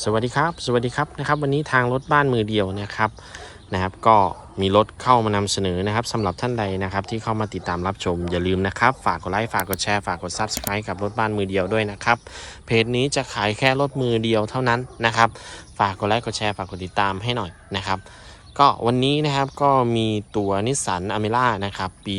สวัสดีครับ สวัสดีครับนะครับ วันนี้ทางรถบ้านมือเดียวนะครับนะครับ ก็มีรถเข้ามานำเสนอนะครับสำหรับท่านใดนะครับ ที่เข้ามาติดตามรับชมอย่าลืมนะครับ ฝากกดไลค์ฝากกดแชร์ฝากกด Subscribe กับรถบ้านมือเดียวด้วยนะครับเพจนี้จะขายแค่รถมือเดียวเท่านั้นนะครับ ฝากกดไลค์กดแชร์ฝากกดติดตามให้หน่อยนะครับ ก็วันนี้นะครับก็มีตัวนิสสันอเมร่านะครับปี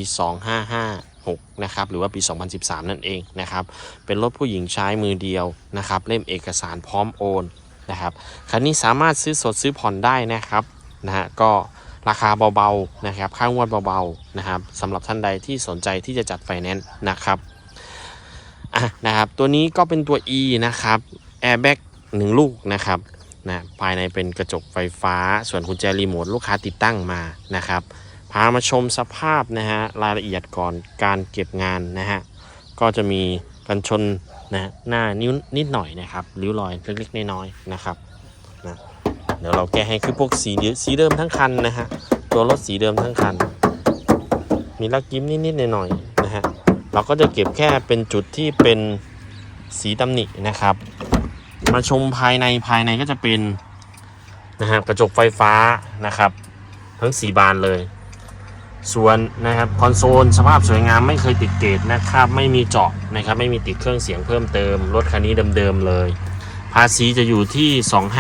2556นะครับหรือว่าปี 2013 นั่นเองนะครับเป็นรถผู้หญิงใช้มือเดียวนะครับเล่มเอกสารพร้อมโอน นะครับคันนี้สามารถซื้อสดซื้อผ่อนได้นะครับนะฮะก็ราคาเบาๆนะครับค่างวดเบาๆนะครับสำหรับท่านใดที่สนใจที่จะจัดไฟแนนซ์นะครับอะนะครับตัวนี้ก็เป็นตัว E นะครับแอร์แบ็กหนึ่งลูกนะครับนะภายในเป็นกระจกไฟฟ้า ส่วนกุญแจรีโมทลูกค้าติดตั้งมานะครับพามาชมสภาพนะฮะรายละเอียดก่อนการเก็บงานนะฮะก็จะมีกันชน นะหน้านิ้วนิดหน่อยนะครับริ้วรอยเล็กๆน้อยๆนะครับนะเดี๋ยวเราแก้ให้คือพวกสีเดิสีเดิมทั้งคันนะฮะตัวรถสีเดิมทั้งคัน มีลักยิ้มนิดๆหน่อยๆนะฮะเราก็จะเก็บแค่เป็นจุดที่เป็นสีตำหนินะครับ มาชมภายในภายในก็จะเป็นนะฮะกระจกไฟฟ้านะครับ ทั้งสีบานเลย ส่วนนะครับคอนโซลสภาพสวยงามไม่เคยติดเกตนะครับไม่มีเจาะนะครับไม่มีติดเครื่องเสียงเพิ่มเติม รถคันนี้เดิมๆเลย ภาษีจะอยู่ที่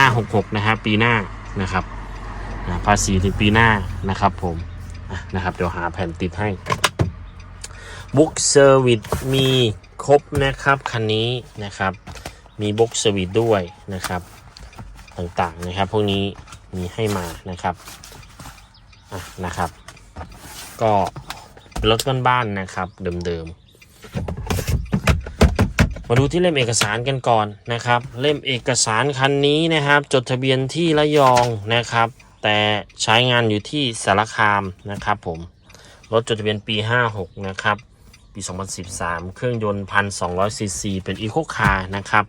2566นะฮะปีหน้านะครับภาษีถึงปีหน้านะครับผมนะครับเดี๋ยวหาแผ่นติดให้บุ๊กเซอร์วิสมีครบนะครับคันนี้นะครับมีบุ๊กเซอร์วิสด้วยนะครับต่างๆนะครับ พวกนี้มีให้มานะครับนะครับ ก็เป็นรถบ้านๆนะครับ เดิมๆ มาดูที่เล่มเอกสารกันก่อนนะครับ เล่มเอกสารคันนี้นะครับ จดทะเบียนที่ระยองนะครับ แต่ใช้งานอยู่ที่สารคามนะครับผมรถจดทะเบียนปี 56 นะครับ ปี 2013 เครื่องยนต์1,200ซีซีเป็นอีโคคาร์นะครับ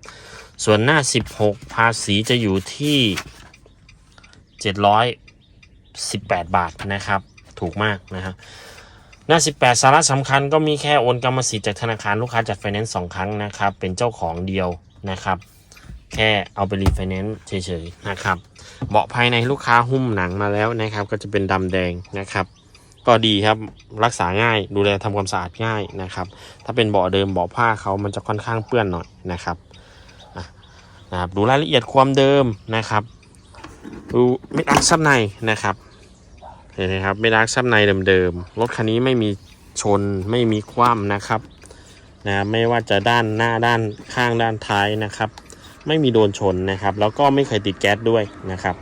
ส่วนหน้า 16 ภาษีจะอยู่ที่ 718 บาทนะครับ ถูกมากนะครับหน้า 18 สาระสำคัญก็มีแค่โอนกรรมสิทธิ์จากธนาคารลูกค้าจัดไฟแนนซ์สองครั้งนะครับ เป็นเจ้าของเดียวนะครับ แค่เอาไปรีไฟแนนซ์เฉยๆนะครับ เบาะภายในลูกค้าหุ้มหนังมาแล้วนะครับ ก็จะเป็นดำแดงนะครับก็ดีครับรักษาง่ายดูแลทำความสะอาดง่ายนะครับ ถ้าเป็นเบาะเดิมเบาะผ้าเขามันจะค่อนข้างเปื้อนหน่อยนะครับนะครับ ดูรายละเอียดความเดิมนะครับ ดูมิดอักซับในนะครับ เห็นไหมครับไม่ดักซับในเดิมๆรถคันนี้ไม่มีชนไม่มีคว่ำนะครับนะไม่ว่าจะด้านหน้าด้านข้างด้านท้ายนะครับ ไม่มีโดนชนนะครับ แล้วก็ไม่เคยติดแก๊สด้วยนะครับ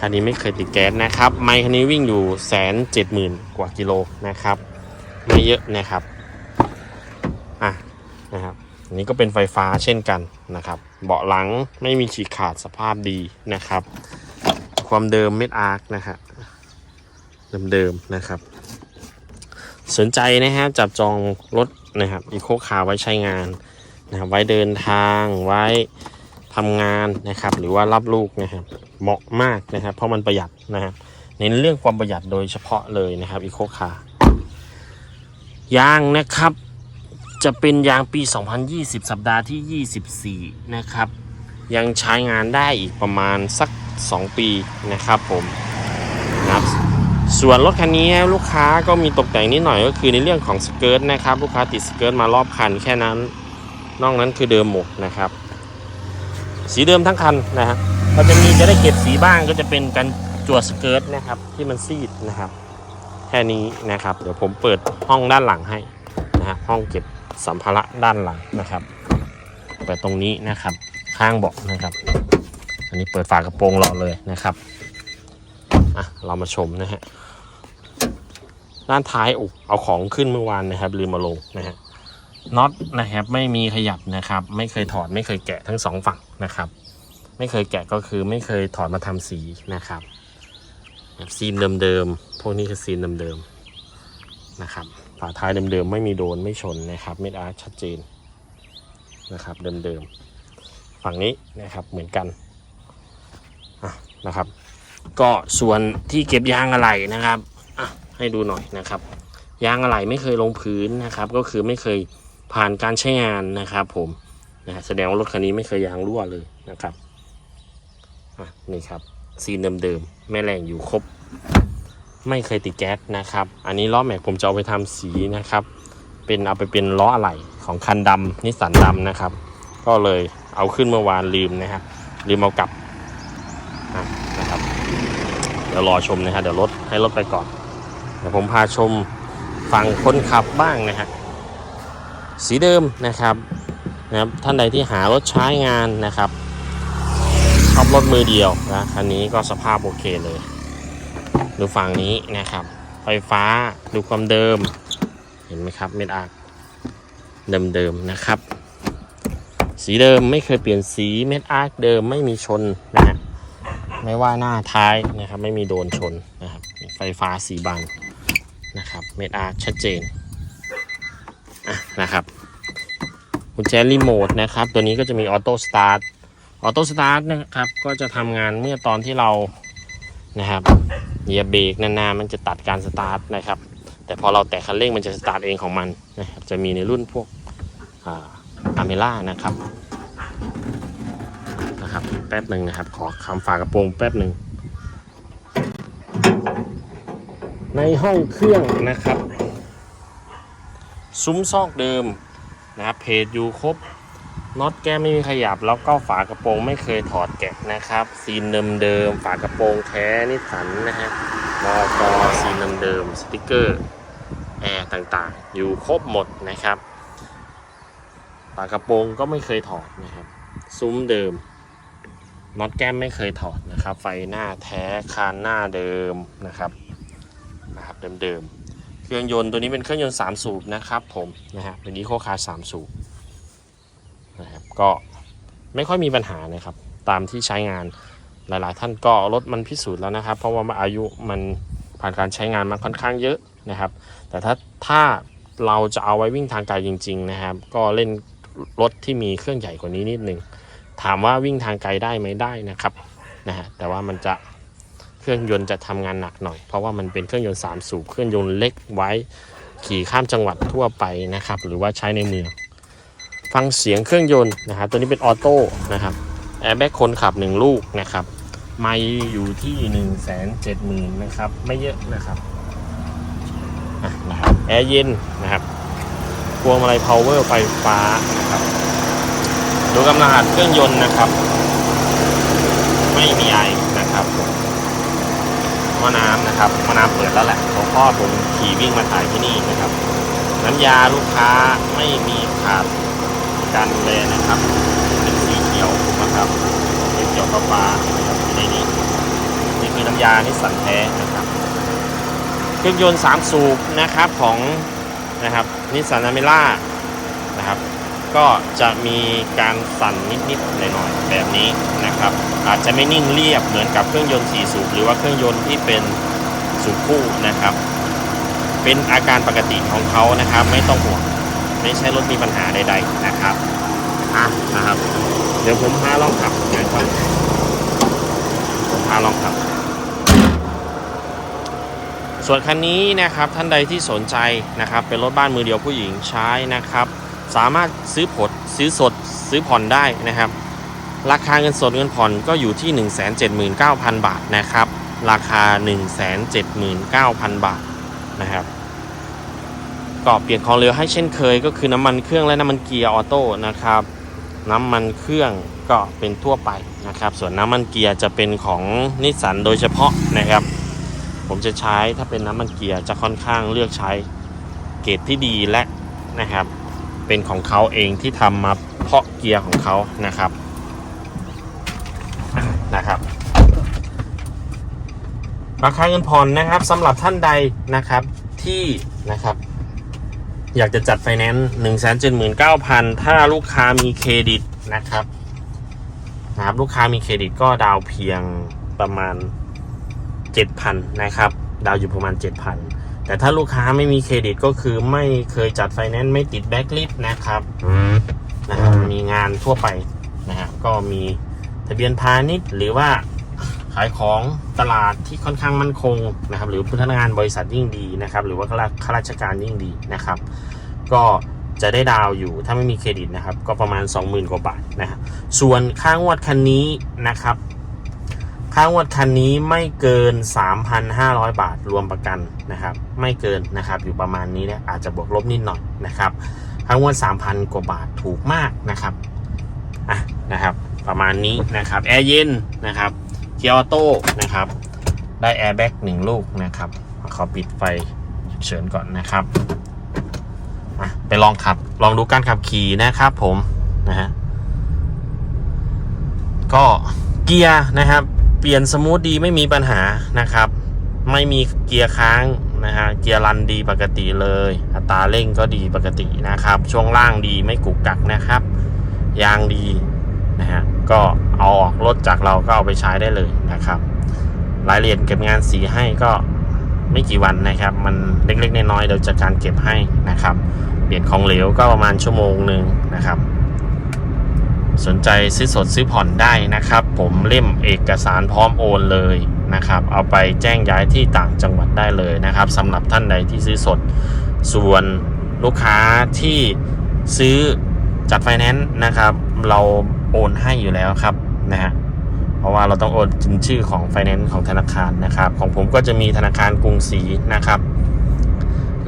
คันนี้ไม่เคยติดแก๊สนะครับ ไมค์คันนี้วิ่งอยู่แสนเจ็ดหมื่นกว่ากิโลนะครับ ไม่เยอะนะครับอะนะครับอันนี้ก็เป็นไฟฟ้าเช่นกันนะครับ เบาะหลังไม่มีฉีกขาดสภาพดีนะครับ ความเดิมเม็ดอาร์คนะครับ เดิมๆนะครับ สนใจนะฮะจับจองรถนะครับอีโคคาร์ไว้ใช้งานนะครับไว้เดินทางไว้ทำงานนะครับ หรือว่ารับลูกนะครับเหมาะมากนะครับ เพราะมันประหยัดนะครับในเรื่องความประหยัดโดยเฉพาะเลยนะครับอีโคคาร์ยางนะครับจะเป็นยางปี 2020 สัปดาห์ที่ 24 นะครับ ยังใช้งานได้อีกประมาณสัก 2 ปีนะครับผม ส่วนรถคันนี้ลูกค้าก็มีตกแต่งนิดหน่อยก็คือในเรื่องของสเกิร์ตนะครับ ลูกค้าติดสเกิร์ตมารอบคันแค่นั้น นอกนั้นคือเดิมหมดนะครับ สีเดิมทั้งคันนะฮะเราจะมีจะได้เก็บสีบ้างก็จะเป็นกันจั่วสเกิร์ตนะครับ ที่มันซีดนะครับ แค่นี้นะครับ เดี๋ยวผมเปิดห้องด้านหลังให้นะฮะห้องเก็บสัมภาระด้านหลังนะครับเปิดตรงนี้นะครับ ข้างเบาะนะครับ อันนี้เปิดฝากระโปรงรอเลยนะครับอะเรามาชมนะฮะ ด้านท้ายอุเอาของขึ้นเมื่อวานนะครับลืมมาลงนะฮะน็อตนะครับไม่มีขยับนะครับ ไม่เคยถอดไม่เคยแกะทั้งสองฝั่งนะครับ ไม่เคยแกะก็คือไม่เคยถอดมาทำสีนะครับซีนเดิมๆพวกนี้คือซีนเดิมๆนะครับฝาท้ายเดิมๆไม่มีโดนไม่ชนนะครับเม็ดอาร์ชัดเจนนะครับเดิมๆฝั่งนี้นะครับเหมือนกันะนะครับ ก็ส่วนที่เก็บยางอะไหล่นะครับ ให้ดูหน่อยนะครับ ยางอะไหล่ไม่เคยลงพื้นนะครับ ก็คือไม่เคยผ่านการใช้งานนะครับ ผมนะแสดงว่ารถคันนี้ไม่เคยยางรั่วเลยนะครับนี่ครับซีนเดิมๆแม่แรงอยู่ครบ ไม่เคยติดแก๊สนะครับ อันนี้ล้อแม็กผมจะเอาไปทำสีนะครับ เป็นเอาไปเป็นล้ออะไหล่ของคันดำนิสสันดำนะครับ ก็เลยเอาขึ้นเมื่อวานลืมนะครับลืมเอากลับนะครับ เดี๋ยวรอชมนะฮะเดี๋ยวรถให้รถไปก่อน เดี๋ยวผมพาชมฝั่งคนขับบ้างนะฮะสีเดิมนะครับนะครับ ท่านใดที่หารถใช้งานนะครับชอบรถมือเดียวนะคันนี้ก็สภาพโอเคเลยดูฝั่งนี้นะครับ ไฟฟ้าดูความเดิม เห็นไหมครับเม็ดอาร์เดิมๆนะครับ สีเดิมไม่เคยเปลี่ยนสีเม็ดอาร์เดิมไม่มีชนนะฮะไม่ว่าหน้าท้ายนะครับ ไม่มีโดนชนนะครับไฟฟ้าสีบาน นะครับเมดอาร์ชัดเจนอะนะครับกุญแจรีโมทนะครับ ตัวนี้ก็จะมีออโต้สตาร์ทออโต้สตาร์ทนะครับ ก็จะทำงานเมื่อตอนที่เรานะครับเหยียบเบรกนานๆมันจะตัดการสตาร์ทนะครับ แต่พอเราแตะคันเร่งมันจะสตาร์ทเองของมันนะครับจะมีในรุ่นพวกอาเมล่านะครับนะครับแป๊บหนึ่งนะครับ ขอคำฝากระโปรงแป๊บหนึ่ง ในห้องเครื่องนะครับ ซุ้มซอกเดิมนะครับเพจอยู่ครบน็อตแก้มไม่มีขยับแล้วก็ฝากระโปรงไม่เคยถอดแกะนะครับ ซีนเดิมๆฝากระโปรงแท้นิสันนะฮะมอกอซีนเดิมๆสติกเกอร์แอร์ต่างๆ อยู่ครบหมดนะครับฝากระโปรงก็ไม่เคยถอดนะครับ ซุ้มเดิมน็อตแก้มไม่เคยถอดนะครับ ไฟหน้าแท้คานหน้าเดิมนะครับ เดิมๆ เครื่องยนต์ตัวนี้เป็นเครื่องยนต์ 3 สูบนะครับผมนะฮะเป็นอีโคคาร์3สูบนะครับก็ไม่ค่อยมีปัญหานะครับ ตามที่ใช้งานหลายๆ ท่านก็รถมันพิสูจน์แล้วนะครับ เพราะว่าอายุมันผ่านการใช้งานมาค่อนข้างเยอะนะครับ แต่ถ้าถ้าเราจะเอาไว้วิ่งทางไกลจริง ๆ นะครับ ก็เล่นรถที่มีเครื่องใหญ่กว่านี้นิดนึงถามว่าวิ่งทางไกลได้ไหมได้นะครับนะฮะแต่ว่ามันจะ เครื่องยนต์จะทำงานหนักหน่อย เพราะว่ามันเป็นเครื่องยนต์ 3 สูบ เครื่องยนต์เล็กไว้ขี่ข้ามจังหวัดทั่วไปนะครับ หรือว่าใช้ในเมือง ฟังเสียงเครื่องยนต์นะครับ ตัวนี้เป็นออโต้นะครับ แอร์แบ็กคนขับ 1 ลูกนะครับ ไม่อยู่ที่ 1 7 0 0 0 0นะครับ ไม่เยอะนะครับอะนะครับ แอร์เย็นนะครับ พวงมาลัย power ไฟฟ้านะครับดูกำลังอัดเครื่องยนต์นะครับ ไม่มีไอนะครับ ม้อน้ำนะครับม้อน้ำเปิดแล้วแหละเพราะพ่อผมขี่วิ่งมาถ่ายที่นี่นะครับ น้ำยาลูกค้าไม่มีขาดกันเลยนะครับ เป็นสีเขียวนะครับสีเขียวฟ้าฟ้านะครับในนี้นี่คือน้ำยานิสสันแท้นะครับเครื่องยนต์3สูบนะครับของนะครับนิสสันอเมล่า ก็จะมีการสั่นนิดๆหน่อยๆแบบนี้นะครับ อาจจะไม่นิ่งเรียบเหมือนกับเครื่องยนต์4สูบหรือว่าเครื่องยนต์ที่เป็นสูบคู่นะครับ เป็นอาการปกติของเขานะครับ ไม่ต้องห่วงไม่ใช่รถมีปัญหาใด ๆนะครับอะนะครับ เดี๋ยวผมพาลองขับนะครับผมพาลองขับ ส่วนคันนี้นะครับท่านใดที่สนใจนะครับ เป็นรถบ้านมือเดียวผู้หญิงใช้นะครับ สามารถซื้อผลซื้อสดซื้อผ่อนได้นะครับ ราคาเงินสดเงินผ่อนก็อยู่ที่ 179,000 บาทนะครับ ราคา 179,000 บาทนะครับก็เปลี่ยนของเหลวให้เช่นเคยก็คือน้ำมันเครื่องและน้ำมันเกียร์ออโต้นะครับน้ำมันเครื่องก็เป็นทั่วไปนะครับ ส่วนน้ำมันเกียร์จะเป็นของนิสสันโดยเฉพาะนะครับ ผมจะใช้ถ้าเป็นน้ำมันเกียร์จะค่อนข้างเลือกใช้เกรดที่ดีและนะครับ เป็นของเขาเองที่ทำมาเพาะเกียร์ของเขานะครับนะครับ ราคาเงินผ่อนนะครับสำหรับท่านใดนะครับที่นะครับ อยากจะจัดไฟแนนซ์หนึ่งแสนเจ็ดหมื่นเก้าพันถ้าลูกค้ามีเครดิตนะครับนะครับลูกค้ามีเครดิตก็ดาวเพียงประมาณ7,000นนะครับ ดาวอยู่ประมาณ7,000 แต่ถ้าลูกค้าไม่มีเครดิตก็คือไม่เคยจัดไฟแนนซ์ไม่ติดแบ็กลิสนะครับนะครับ มีงานทั่วไปนะฮะก็มีทะเบียนพาณิชย์หรือว่าขายของตลาดที่ค่อนข้างมั่นคงนะครับ หรือพนักงานบริษัทยิ่งดีนะครับ หรือว่าข้าราชการยิ่งดีนะครับ ก็จะได้ดาวน์อยู่ถ้าไม่มีเครดิตนะครับ ก็ประมาณ 20,000 กว่าบาทนะครับส่วนค่างวดคันนี้นะครับ ค่างวดคันนี้ไม่เกิน 3,500 บาทรวมประกันนะครับ ไม่เกินนะครับ อยู่ประมาณนี้นี่ยอาจจะบวกลบนิดหน่อยนะครับค่างวด 3,000 กว่าบาทถูกมากนะครับอะนะครับ ประมาณนี้นะครับแอร์เย็นนะครับเกียร์ออโต้นะครับ ได้แอร์แบ็กหนึ่งลูกนะครับขอปิดไฟฉุกเฉินก่อนนะครับอะไปลองขับลองดูการขับขี่นะครับผมนะฮะก็เกียร์นะครับ เปลี่ยนสมูทดีไม่มีปัญหานะครับ ไม่มีเกียร์ค้างนะฮะเกียร์รันดีปกติเลย อัตราเร่งก็ดีปกตินะครับ ช่วงล่างดีไม่กุกกักนะครับ ยางดีนะฮะก็เอาออกรถจากเราก็เอาไปใช้ได้เลยนะครับ รายละเอียดเก็บงานสีให้ก็ไม่กี่วันนะครับ มันเล็กๆน้อยๆเดี๋ยวจัดการเก็บให้นะครับ เปลี่ยนของเหลวก็ประมาณชั่วโมงหนึ่งนะครับ สนใจซื้อสดซื้อผ่อนได้นะครับ ผมเล่มเอกสารพร้อมโอนเลยนะครับ เอาไปแจ้งย้ายที่ต่างจังหวัดได้เลยนะครับสำหรับท่านใดที่ซื้อสด ส่วนลูกค้าที่ซื้อจัดไฟแนนซ์นะครับ เราโอนให้อยู่แล้วครับนะฮะเพราะว่าเราต้องโอนชื่อของไฟแนนซ์ของธนาคารนะครับ ของผมก็จะมีธนาคารกรุงศรีนะครับ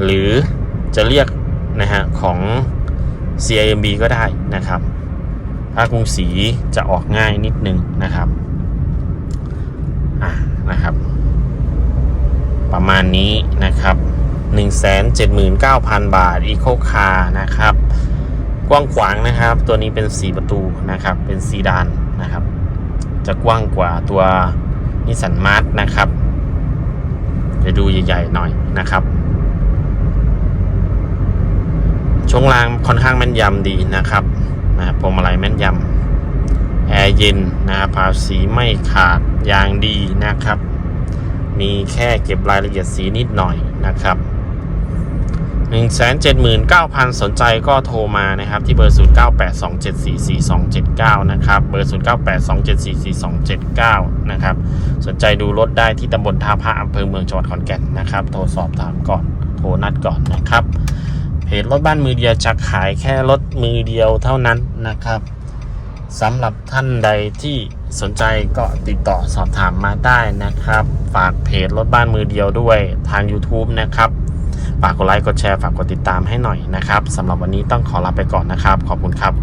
หรือจะเรียกนะฮะของ CIMB ก็ได้นะครับ ถ้ากรุงศรีจะออกง่ายนิดนึงนะครับอะนะครับ ประมาณนี้นะครับ 179,000 บาท Eco Car นะครับ กว้างขวางนะครับ ตัวนี้เป็น 4 ประตูนะครับ เป็นซีดานนะครับ จะกว้างกว่าตัวนิสสันมาร์นะครับจะดูใหญ่ๆหน่อยนะครับช่วงล่างค่อนข้างแม่นยำดีนะครับ นะพวงมาลัยแม่นยำแอร์เย็นนะครับภาษีไม่ขาดยางดีนะครับ มีแค่เก็บรายละเอียดสีนิดหน่อยนะครับ 179,000 สนใจก็โทรมานะครับ ที่เบอร์ 0982744279 นะครับ เบอร์ 0982744279 นะครับ สนใจดูรถได้ที่ตำบลท่าพระอำเภอเมืองจังหวัดขอนแก่นนะครับ โทรสอบถามก่อน โทรนัดก่อนนะครับ จรถบ้านมือเดียวจะขายแค่รถมือเดียวเท่านั้นนะครับสำหรับท่านใดที่สนใจก็ติดต่อสอบถามมาได้นะครับ ฝากเพจรถบ้านมือเดียวด้วยทาง YouTube นะครับ ฝากกดไลค์กดแชร์ฝากกดติดตามให้หน่อยนะครับสำหรับวันนี้ต้องขอลาไปก่อนนะครับ ขอบคุณครับ